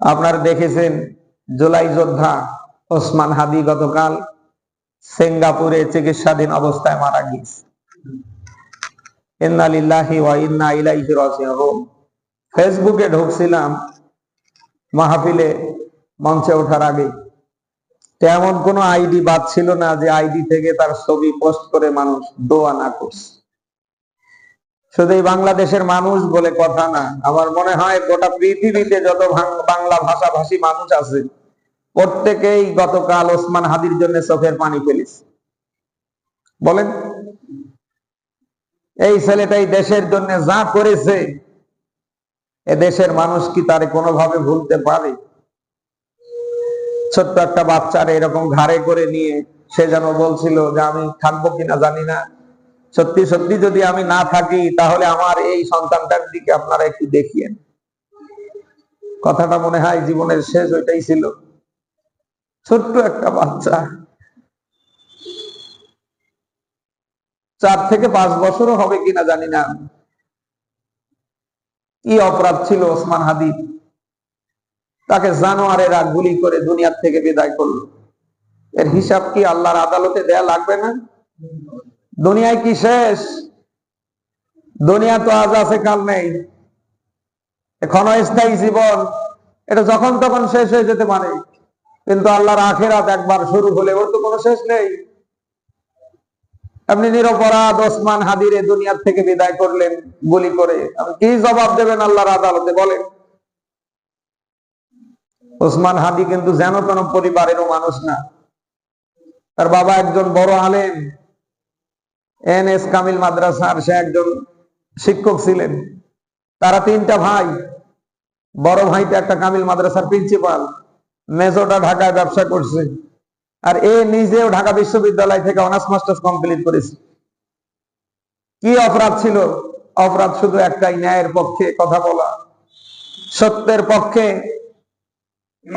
আপনারা দেখেছেন জুলাই যোদ্ধা ওসমান হাদি গতকাল সিঙ্গাপুরে চিকিৎসাধীন অবস্থায় মারা গিয়েছে। ফেসবুকে ঢুকছিলাম মাহফিলে মঞ্চে ওঠার আগে। তেমন কোনো আইডি বাদ ছিল না যে আইডি থেকে তার ছবি পোস্ট করে মানুষ দোয়া না করছে। শুধু বাংলাদেশের মানুষ বলে কথা না। আমার মনে হয় গোটা পৃথিবীতে যত বাংলা ভাষাভাষী মানুষ আছে, প্রত্যেকেই গতকাল ওসমান হাদির জন্য চোখের পানি ফেলেছে। বলেন, এই ছেলেটাই দেশের জন্য যা করেছে, এ দেশের মানুষ কি তারে কোনোভাবে ভুলতে পারে? ছোট্ট একটা বাচ্চার এরকম ঘাড়ে করে নিয়ে সে যেন বলছিল যে আমি থাকব কিনা জানি না। সত্যি সত্যি যদি আমি না থাকি, তাহলে আমার এই সন্তানটার দিকে আপনারা একটু দেখিয়েন। কথাটা মনে হয় জীবনের শেষ, ওইটাই ছিল। ছোট্ট একটা বাচ্চা। চার থেকে পাঁচ বছরও হবে কিনা জানি না। কি অপরাধ ছিল ওসমান হাদি? তাকে জানোয়ারেরা গুলি করে দুনিয়ার থেকে বিদায় করল। এর হিসাব কি আল্লাহর আদালতে দেয়া লাগবে না? দুনিয়ায় কি শেষ? দুনিয়া তো আজ আছে, কাল নেই। ক্ষণস্থায়ী জীবন, এটা যখন তখন শেষ হয়ে যেতে পারে। কিন্তু আল্লাহর আখেরাত একবার শুরু হলে ওর তো কোনো শেষ নেই। আপনি নিরপরাধ ওসমান হাদিরে দুনিয়ার থেকে বিদায় করলেন, গুলি করে। কি জবাব দেবেন আল্লাহর আদালতে? বলেন। ওসমান হাদি কিন্তু যেন তেন পরিবারেরও মানুষ না। তার বাবা একজন বড় আলেম। এন এস কামিল মাদ্রাসার সে একজন শিক্ষক ছিলেন। তারা তিনটা ভাই, বড় ভাইটা একটা কামিল মাদ্রাসার প্রিন্সিপাল মেজোটা ঢাকায় ব্যবসা করছে। আর এ নিজেও ঢাকা বিশ্ববিদ্যালয় থেকে অনার্স মাস্টার্স কমপ্লিট করেছে। কি অপরাধ ছিল? অপরাধ শুধু একটাই, ন্যায়ের পক্ষে কথা বলা। সত্যের পক্ষে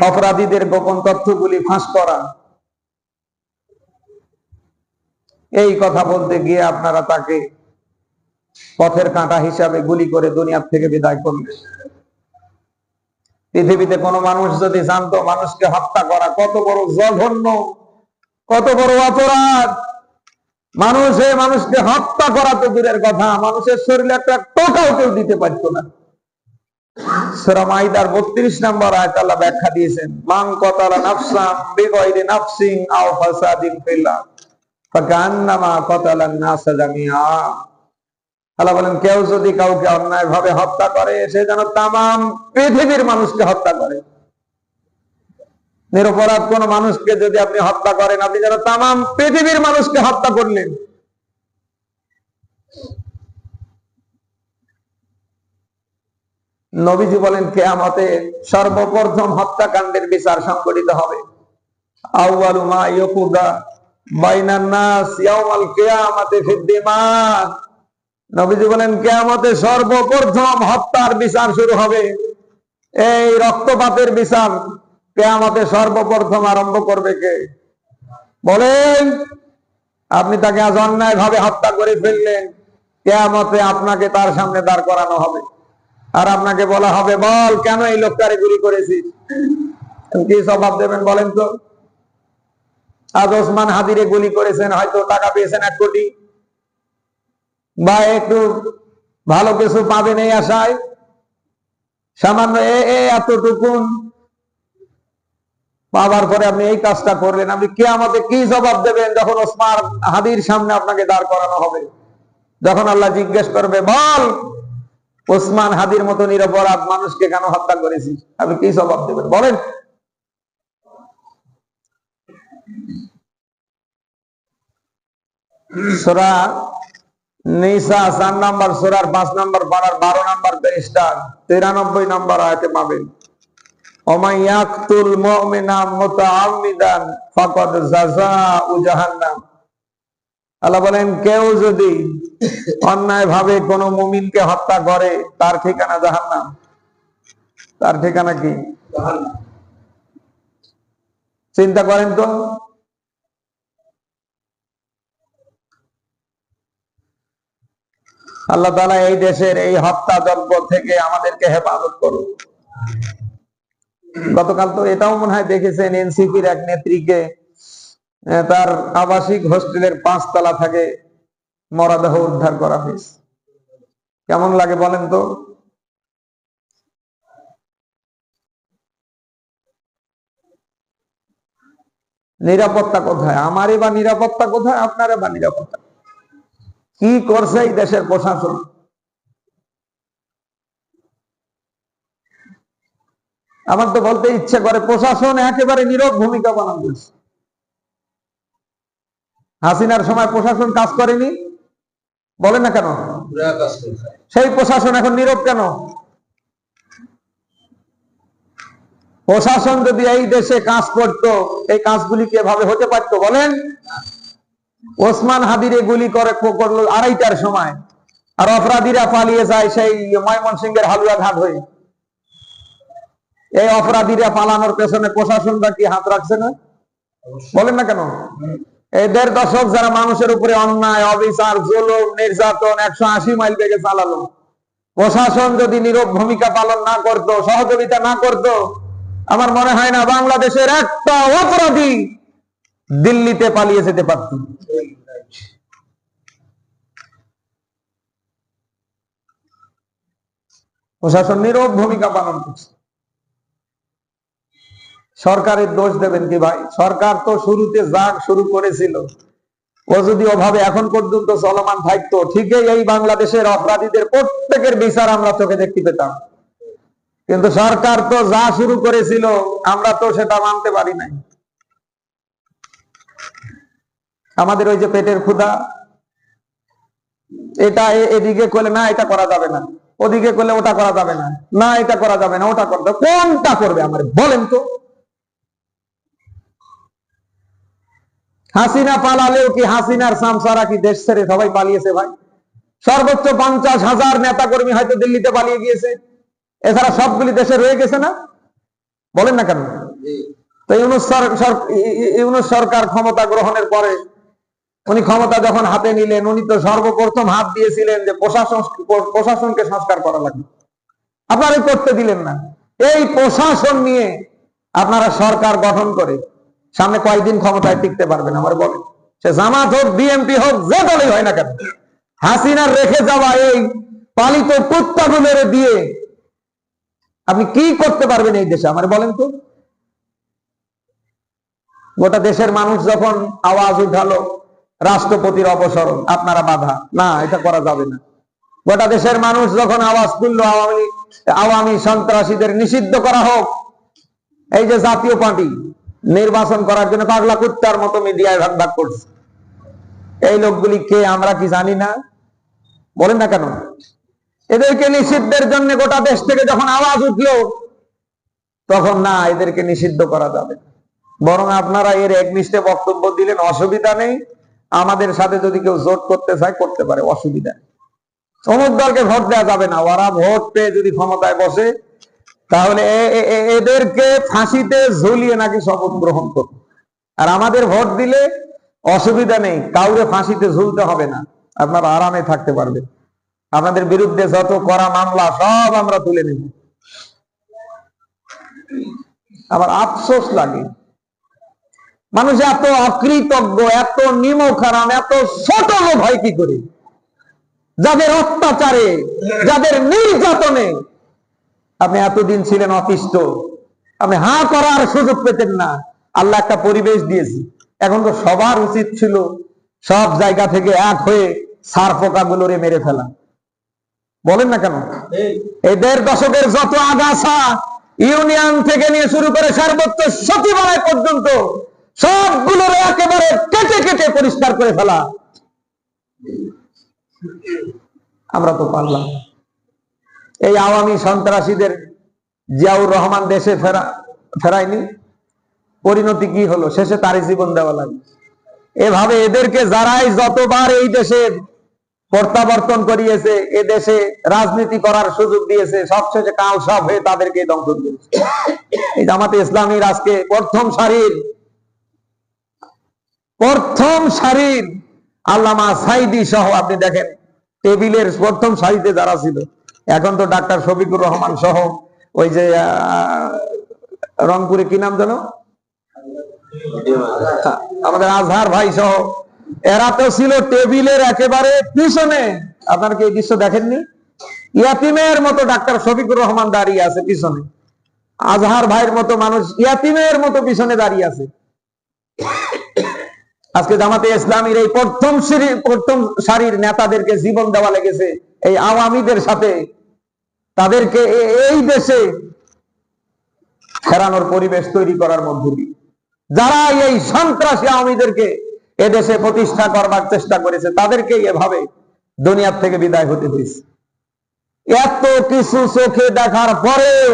অপরাধীদের গোপন তথ্যগুলি ফাঁস করা। এই কথা বলতে গিয়ে আপনারা তাকে পথের কাঁটা হিসাবে গুলি করে দুনিয়ার থেকে বিদায় করলেন। পৃথিবীতে কোনো মানুষ যদি জানতো মানুষকে হত্যা করা কত বড় জঘন্য, কত বড় অপরাধ। মানুষে মানুষকে হত্যা করা তো দূরের কথা, মানুষের শরীরে একটা টোকাও কেউ দিতে পারতো না। সূরা মাইদার 32 নম্বর আয়াত আল্লাহ ব্যাখ্যা দিয়েছেন, মান কতালা নাফসান বিগাইরি নাফসিন আও ফাসাদিন ফিল বলেন, কেউ যদি কাউকে অন্যায় ভাবে হত্যা করে, সে যেন তামাম পৃথিবীর মানুষকে হত্যা করে। নিরপরাধ কোন মানুষকে যদি আপনি হত্যা করেন, আপনি যেন তামাম পৃথিবীর মানুষকে হত্যা করলেন। নবীজি বলেন, কেয়ামতে সর্বপ্রথম হত্যাকাণ্ডের বিচার সংগঠিত হবে। আউয়ালু মা ইয়াকুদা বাইনান সর্বপ্রথম হত্যার বিচার শুরু হবে। এই রক্তপাতের বিচার কেয়ামতে সর্বপ্রথম আরম্ভ করবে কে? বলেন, আপনি তাকে আজ অন্যায় ভাবে হত্যা করে ফেললেন। কেয়ামতে আপনাকে তার সামনে দাঁড় করানো হবে। আর আপনাকে বলা হবে, বল, কেন এই লোকটারে গুলি করেছিস? কি জবাব দেবেন বলেন তো? আজ ওসমান হাদিরে গুলি করেছেন, হয়তো টাকা পেয়েছেন এক কোটি। বা একটু ভালো কিছু পাবেন এই আশায়। সামান্য এতটুকুন পাওয়ার পরে আপনি এই কাজটা করলেন। আপনি কে আমাকে কি জবাব দেবেন যখন ওসমান হাদির সামনে আপনাকে দাঁড় করানো হবে? যখন আল্লাহ জিজ্ঞেস করবে, বল, ওসমান হাদির মতো নিরপরাধ মানুষকে কেন হত্যা করেছিস? আপনি কি জবাব দেবেন? বলেন। নিসা চার পাঁচ পাড়ার বারো তিরানব্বই আয়তে পাবেন। আল্লাহ বলেন, কেউ যদি অন্যায় ভাবে কোন মুমিনকে হত্যা করে, তার ঠিকানা জাহান্নাম। তার ঠিকানা কি? চিন্তা করেন তো। আল্লাহ তালা এই দেশের এই হত্যা যজ্ঞ থেকে আমাদেরকে হেফাজত করুন। গতকাল তো এটাও মনে হয় দেখেছেন এনসিপির এক নেত্রীকে তার আবাসিক হোস্টেলের পাঁচতলা থাকে মরাদেহ উদ্ধার করা হয়েছে। কেমন লাগে বলেন তো? নিরাপত্তা কোথায়? আমারই বা নিরাপত্তা কোথায়? আপনারে বা নিরাপত্তা কি করছে এই দেশের প্রশাসন? আমার তো বলতে ইচ্ছে করে প্রশাসন একেবারে নীরব ভূমিকা পালন করছে। হাসিনার সময় প্রশাসন কাজ করেনি? বলে না কেন? সেই প্রশাসন এখন নীরব কেন? প্রশাসন যদি এই দেশে কাজ করত এই কাজগুলি কি এভাবে হতে পারতো? বলেন। ওসমান হাদিরে গুলি করে করল আড়াইটার সময়। আর অপরাধীরা পালিয়ে যায় সেই ময়মনসিংহের হালুয়া ঘাট হয়ে। এই অপরাধীরা পালানোর পেছনে প্রশাসনটা কি হাত রাখছে না? বলেন না কেন? এই দেড় দশক যারা মানুষের উপরে অন্যায় অবিচার জুলুম নির্যাতন একশো আশি মাইল বেগে চালালো। প্রশাসন যদি নীরব ভূমিকা পালন না করত সহযোগিতা না করত আমার মনে হয় না বাংলাদেশের একটা অপরাধী দিল্লিতে পালিয়ে যেতে পারত। প্রশাসন নীরব ভূমিকা পালন করছে। সরকারের দোষ দেবেন কি ভাই? সরকার তো শুরুতে যা শুরু করেছিল। ও যদি ওভাবে এখন পর্যন্ত চলমান থাকতো, ঠিকই এই বাংলাদেশের অপরাধীদের প্রত্যেকের বিচার আমরা চোখে দেখতে পেতাম। কিন্তু সরকার তো যা শুরু করেছিল, আমরা তো সেটা মানতে পারি নাই। আমাদের ওই যে পেটের ক্ষুধা, এটা এদিকে করলে না, এটা করা যাবে না। ওদিকে করলে ওটা করা যাবে না। না, এটা করা যাবে না, ওটা করতে কোনটা করবে আমার? বলেন তো। হাসিনা পালালেও কি হাসিনার সামসারা কি দেশ ছেড়ে সবাই পালিয়েছে ভাই? সর্বোচ্চ পঞ্চাশ হাজার নেতা কর্মী হয়তো দিল্লিতে পালিয়ে গিয়েছে। এছাড়া সবগুলি দেশে রয়ে গেছে না? বলেন না কেন? তো ইউনুস সরকার ক্ষমতা গ্রহণের পরে উনি ক্ষমতা যখন হাতে নিলেন, উনি তো সর্বপ্রথম হাত দিয়েছিলেন যে প্রশাসন, প্রশাসনকে সংস্কার করা লাগবে। আপনারা করতে দিলেন না। এই প্রশাসন নিয়ে আপনারা সরকার গঠন করে সামনে কয়েকদিন ক্ষমতায় টিকতে পারবেন, আমার বলেন। সে জামাত হোক, বিএনপি হোক, যে দলই হয় না কেন, হাসিনার রেখে যাওয়া এই পালিত কুত্তাগুলোর দিয়ে আপনি কি করতে পারবেন এই দেশে, আমার বলেন তো? গোটা দেশের মানুষ যখন আওয়াজ উঠালো রাষ্ট্রপতির অপসরণ, আপনারা বাধা। না, এটা করা যাবে না। গোটা দেশের মানুষ যখন আওয়াজ তুললো, আওয়ামী আওয়ামী সন্ত্রাসীদের নিষিদ্ধ করা হোক, এই যে জাতীয় পার্টি নির্বাচন করার জন্য পাগলা কুত্তার মতো মিডিয়ায় ভাগ ভাগ করছে। এই লোকগুলি কে, আমরা কি জানি না? বলেন না কেন? এদেরকে নিষিদ্ধের জন্য গোটা দেশ থেকে যখন আওয়াজ উঠল, তখন না, এদেরকে নিষিদ্ধ করা যাবে বরং আপনারা এর একনিষ্ঠে বক্তব্য দিলেন, অসুবিধা নেই। আমাদের সাথে যদি কেউ জোট করতে চায়, করতে পারে, অসুবিধা অমুক দলকে ভোট দেওয়া যাবে না, ওরা ভোট পেয়ে যদি ক্ষমতায় বসে, তাহলে এদেরকে ফাঁসিতে ঝুলিয়ে নাকি শপথ গ্রহণ করবে। আর আমাদের ভোট দিলে অসুবিধা নেই, কাউরে ফাঁসিতে ঝুলতে হবে না, আপনারা আরামে থাকতে পারবে আপনাদের বিরুদ্ধে যত করা মামলা, সব আমরা তুলে নেব। আবার আফসোস লাগে মানুষ এত অকৃতজ্ঞ, এত নিমখারাম, এত ছোট ভয় কি করে? যাদের অত্যাচারে, যাদের নির্যাতনে। আপনি এতদিন ছিলেন অতিষ্ঠ। আপনি হা করার সুযোগ পেতেন না। আল্লাহ একটা পরিবেশ দিয়েছি। এখন তো সবার উচিত ছিল সব জায়গা থেকে এক হয়ে সার পোকা গুলোরে মেরে ফেলা। বলেন না কেন? এই দেড় দশকের যত আগাছা ইউনিয়ন থেকে নিয়ে শুরু করে সর্বোচ্চ সচিবালয় পর্যন্ত সবগুলোর একেবারে কেটে কেটে পরিষ্কার করে ফেলা। আমরা তো পারলাম। এই আওয়ামী সন্ত্রাসীদের জিয়াউর রহমান দেশে ফেরা ফেরায়নি। পরিণতি কি হলো? শেষে তারই জীবন দেওয়া লাগে। এভাবে এদেরকে যারাই যতবার এই দেশের প্রত্যাবর্তন করিয়েছে, এ দেশে রাজনীতি করার সুযোগ দিয়েছে সবশেষে কাল সব হয়ে তাদেরকে দংশন করেছে। এই জামাতে ইসলামীর আজকে প্রথম সারির প্রথম সারির আল্লামা সাইদি সহ আপনি দেখেন, টেবিলের প্রথম সারিতে যারা ছিল, এখন তো ডাক্তার শফিকুর রহমান সহ ওই যে রংপুরে কি নাম জানো আমাদের আজহার ভাই সহ, এরা তো ছিল টেবিলের একেবারে পিছনে। আপনারা কি এই দৃশ্য দেখেননি? ইয়াতিমের মতো ডাক্তার শফিকুর রহমান দাঁড়িয়ে আছে পিছনে। আজহার ভাইয়ের মতো মানুষ ইয়াতিমের মতো পিছনে দাঁড়িয়ে আছে। আজকে জামাতে ইসলামীর এই প্রথম শ্রেণির প্রথম সারির নেতাদেরকে জীবন দেওয়া লেগেছে। এই আওয়ামীদের সাথে তাদেরকে এই দেশে ফেরানোর পরিবেশ তৈরি করার মধ্য দিয়ে। যারা এই সন্ত্রাসী আওয়ামীদেরকে এদেশে প্রতিষ্ঠা করবার চেষ্টা করেছে তাদেরকে এভাবে দুনিয়ার থেকে বিদায় হতে হয়েছে। এত কিছু চোখে দেখার পরেও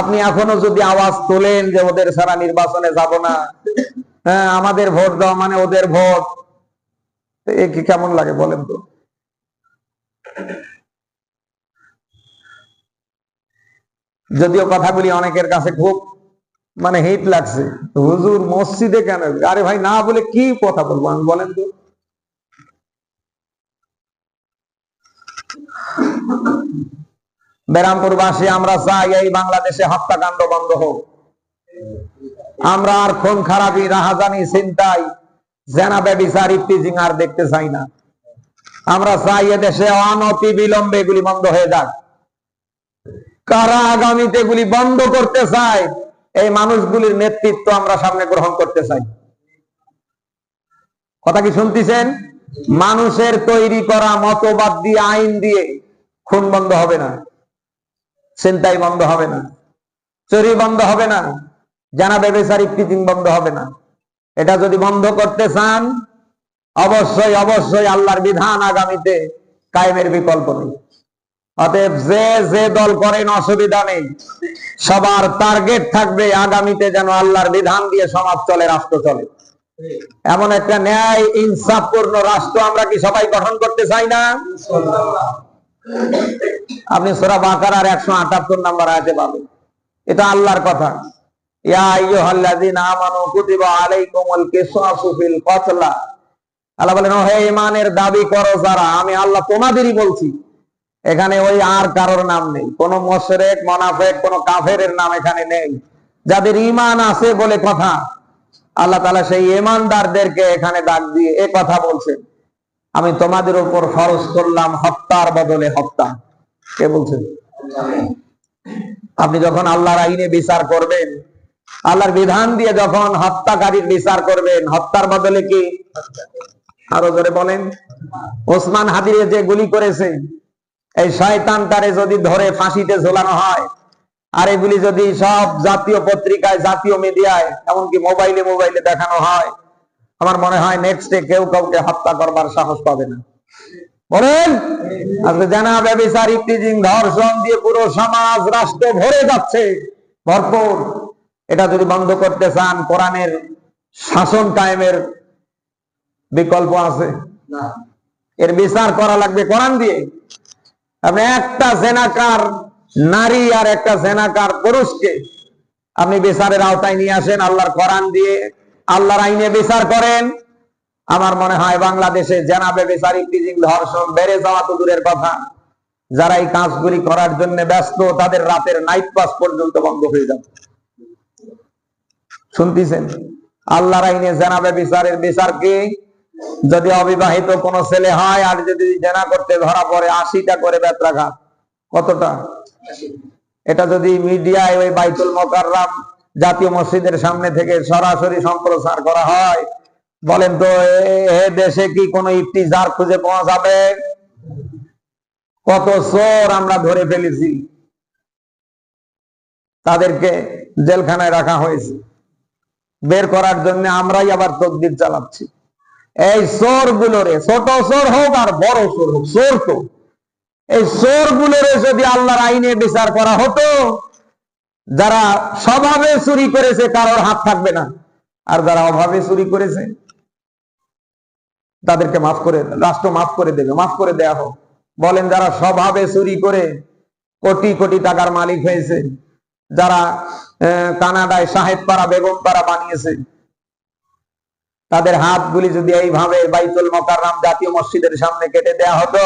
আপনি এখনও যদি আওয়াজ তোলেন যে ওদের সারা নির্বাচনে যাব না হ্যাঁ আমাদের ভোট দেওয়া মানে ওদের ভোট। এ কি কেমন লাগে বলেন তো? যদিও কথাগুলি অনেকের কাছে খুব মানে হিট লাগছে। হুজুর মসজিদে কেন? আরে ভাই, না বলে কি কথা বলব আমি বলেন তো? বেরামপুরবাসী আমরা চাই এই বাংলাদেশে হত্যাকাণ্ড বন্ধ হোক। আমরা আর খুন খারাপি, রাহাজানি চিন্তাই জেনা ব্যবিচার ইফতিজিং আর দেখতে চাই না। আমরা চাই এদেশে অনতি বিলম্বে এগুলি বন্ধ হয়ে যাক। কারা আগামীতে এগুলি বন্ধ করতে চায়, এই মানুষগুলির নেতৃত্ব আমরা সামনে গ্রহণ করতে চাই। কথা কি শুনতেছেন? মানুষের তৈরি করা মতবাদ দিয়ে, আইন দিয়ে খুন বন্ধ হবে না চিন্তাই বন্ধ হবে না, চুরি বন্ধ হবে না। জানা ব্যবসার ইফতিজিং বন্ধ হবে না। এটা যদি বন্ধ করতে চান, অবশ্যই অবশ্যই আল্লাহর বিধান আগামীতে কায়েমের বিকল্প নেই। অতএব যে যে দল করেন অসুবিধা নেই। সবার টার্গেট থাকবে আগামীতে যেন আল্লাহর বিধান দিয়ে সমাজ চলে, রাষ্ট্র চলে। এমন একটা ন্যায় ইনসাফপূর্ণ রাষ্ট্র আমরা কি সবাই গঠন করতে চাই না? আপনি সোরা বাকার আর একশো আটাত্তর নাম্বার আয়াতে পাবেন। এটা আল্লাহর কথা। দাবি করো যারা, আমি আল্লাহ তোমাদেরই বলছি। এখানে ওই আর কারোর নাম নেই, কোন কোন কাফের নাম এখানে নেই। যাদের ইমান আছে বলে কথা, আল্লাহ তাআলা সেই ইমানদারদেরকে এখানে ডাক দিয়ে এ কথা বলছেন। আমি তোমাদের উপর ফরজ করলাম হত্যার বদলে হত্যা। কে বলছেন? আপনি যখন আল্লাহর আইনে বিচার করবেন আল্লাহর বিধান দিয়ে যখন হত্যাকারীর বিচার করবেন, হত্যার বদলে কি? আরও জোরে বলেন। ওসমান হাদিরে যে গুলি করেছে, এই শয়তানটারে যদি ধরে ফাঁসিতে ঝোলানো হয়, আর এগুলি যদি সব জাতীয় পত্রিকায়, জাতীয় মিডিয়ায়, এমনকি মোবাইলে মোবাইলে দেখানো হয়, আমার মনে হয় নেক্সট ডে কেউ কাউকে হত্যা করবার সাহস পাবে না। বলেন, আজকে জানা ব্যবসার ইফতিজিং ধর্ষণ দিয়ে পুরো সমাজ, রাষ্ট্র ভরে যাচ্ছে, ভরপুর। এটা যদি বন্ধ করতে চান কোরআনের শাসন কায়েমের বিকল্প আছে? এর বিচার করা লাগবে কোরআন দিয়ে। আপনি একটা জেনাকার নারী আর একটা জেনাকার পুরুষকে আপনি বিচারের আওতায় নিয়ে আসেন আল্লাহর কোরআন দিয়ে আল্লাহর আইনে বিচার করেন। আমার মনে হয় বাংলাদেশে জেনাবে বিচার ইফতিজিং ধর্ষণ বেড়ে যাওয়া তো দূরের কথা। যারা এই কাজগুলি করার জন্য ব্যস্ত তাদের রাতের নাইট পাস পর্যন্ত বন্ধ হয়ে যাবে। শুনতেছেন? আল্লাহর আইনে জেনাবে বিচারের বিচার কি? যদি অবিবাহিত কোন ছেলে হয় আর যদি জেনা করতে ধরা পড়ে, আশিটা করে বেত্রাঘাত। কতটা? এটা যদি মিডিয়ায় ওই বাইতুল মোকাররাম জাতীয় মসজিদের সামনে থেকে সরাসরি সম্প্রচার করা হয়, বলেন তো, এ- দেশে কি কোন ইফতিজার খুঁজে পাওয়া যাবে? কত চোর আমরা ধরে ফেলেছি। তাদেরকে জেলখানায় রাখা হয়েছে। বের করার জন্য আমরাই আবার তকদির চালাচ্ছি। এই চোর গুলোরে ছোট চোর হোক আর বড় চোর হোক, চোর তো। এই চোর গুলোরে যদি আল্লাহর আইনে বিচার করা হতো, যারা স্বভাবে চুরি করেছে, কারোর হাত থাকবে না। আর যারা অভাবে চুরি করেছে, তাদেরকে মাফ করে, রাষ্ট্র মাফ করে দেবে, মাফ করে দেয়া হোক। বলেন যারা স্বভাবে চুরি করে, কোটি কোটি টাকার মালিক হয়েছে যারা কানাডায় সাহেব পাড়া, বেগম পাড়া বানিয়েছে, তাদের হাতগুলি যদি এইভাবে বাইতুল মোকাররাম জাতীয় মসজিদের সামনে কেটে দেয়া হতো,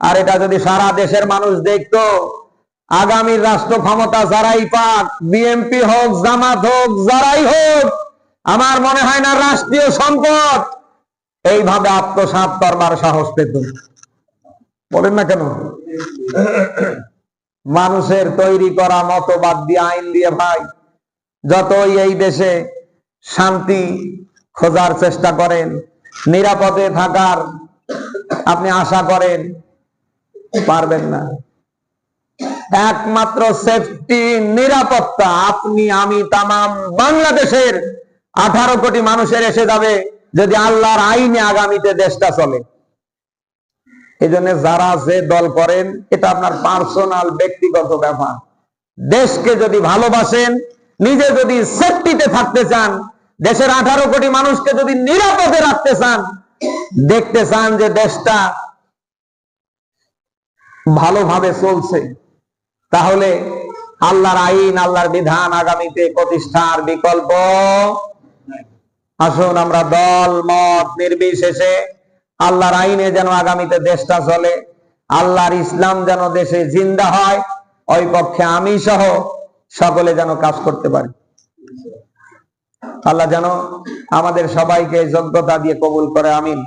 আর এটা যদি সারা দেশের মানুষ দেখতো, আগামীর রাষ্ট্র ক্ষমতা যারাই পাক বিএনপি হোক, জামাত হোক, যারাই হোক, আমার মনে হয় না রাষ্ট্রীয় সম্পদ, এইভাবে আত্মসাৎ করবার সাহস পেত। বলেন না কেন? মানুষের তৈরি করা মতবাদ দিয়ে আইন দিয়ে ভাই, যতই এই দেশে শান্তি খোঁজার চেষ্টা করেন, নিরাপদে থাকার আপনি আশা করেন, পারবেন না। একমাত্র সেফটি নিরাপত্তা। আপনি, আমি, তামাম বাংলাদেশের আঠারো কোটি মানুষের এসে যাবে যদি আল্লাহর আইনে আগামীতে দেশটা চলে। এই জন্য যারা যে দল করেন, এটা আপনার পার্সোনাল ব্যক্তিগত ব্যাপার। দেশকে যদি ভালোবাসেন, নিজে যদি সেফটিতে থাকতে চান, দেশের আঠারো কোটি মানুষকে যদি নিরাপদে রাখতে চান, দেখতে চান যে দেশটা ভালোভাবে চলছে। তাহলে আল্লাহর আইন, আল্লাহর বিধান আগামীতে প্রতিষ্ঠার বিকল্প। আসুন আমরা দল, মত, নির্বিশেষে আল্লাহর আইনে যেন আগামীতে দেশটা চলে, আল্লাহর ইসলাম যেন দেশে জিন্দা হয়, ওই পক্ষে আমি সহ সকলে যেন কাজ করতে পারি। আল্লাহ যেন আমাদের সবাইকে যোগ্যতা দিয়ে কবুল করে, আমিন।